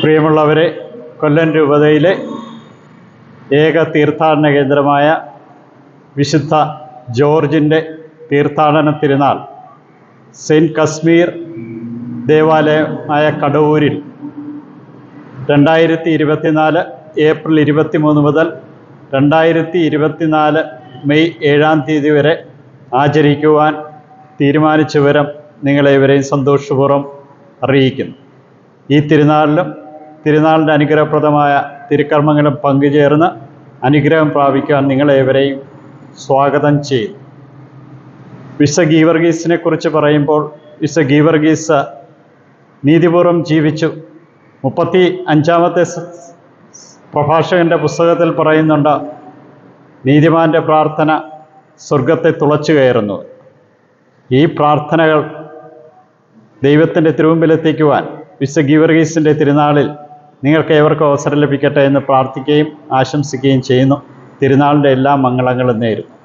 പ്രിയമുള്ളവരെ കൊല്ലം രൂപതയിലെ ഏക തീർത്ഥാടന കേന്ദ്രമായ വിശുദ്ധ ജോർജിന്റെ തീർത്ഥാടന തിരുനാൾ സെയിന്റ് കശ്മീർ ദേവാലയമായ കടവൂരിൽ രണ്ടായിരത്തി ഇരുപത്തിനാല് ഏപ്രിൽ ഇരുപത്തി മൂന്ന് മുതൽ രണ്ടായിരത്തി ഇരുപത്തിനാല് മെയ് ഏഴാം തീയതി വരെ ആചരിക്കുവാൻ തീരുമാനിച്ച വിവരം നിങ്ങളേവരെയും സന്തോഷപൂർവം അറിയിക്കുന്നു. ഈ തിരുനാളിലും തിരുനാളിന്റെ അനുഗ്രഹപ്രദമായ തിരുക്കർമ്മങ്ങളും പങ്കുചേർന്ന് അനുഗ്രഹം പ്രാപിക്കാൻ നിങ്ങളേവരെയും സ്വാഗതം ചെയ്യും. വിശ്വ ഗീവർഗീസിനെ കുറിച്ച് പറയുമ്പോൾ വിശ്വ ഗീവർഗീസ് നീതിപൂർവം ജീവിച്ചു. മുപ്പത്തി അഞ്ചാമത്തെ പ്രഭാഷകന്റെ പുസ്തകത്തിൽ പറയുന്നുണ്ട് നീതിമാന്റെ പ്രാർത്ഥന സ്വർഗത്തെ തുളച്ചു കയറുന്നു. ഈ പ്രാർത്ഥനകൾ ദൈവത്തിന്റെ തിരുവുമ്പിലെത്തിക്കുവാൻ വിശ്വ ഗീവർഗീസിന്റെ തിരുനാളിൽ നിങ്ങൾക്ക് ഏവർക്കും അവസരം ലഭിക്കട്ടെ എന്ന് പ്രാർത്ഥിക്കുകയും ആശംസിക്കുകയും ചെയ്യുന്നു. തിരുനാളിന്റെ എല്ലാ മംഗളങ്ങളും നേരും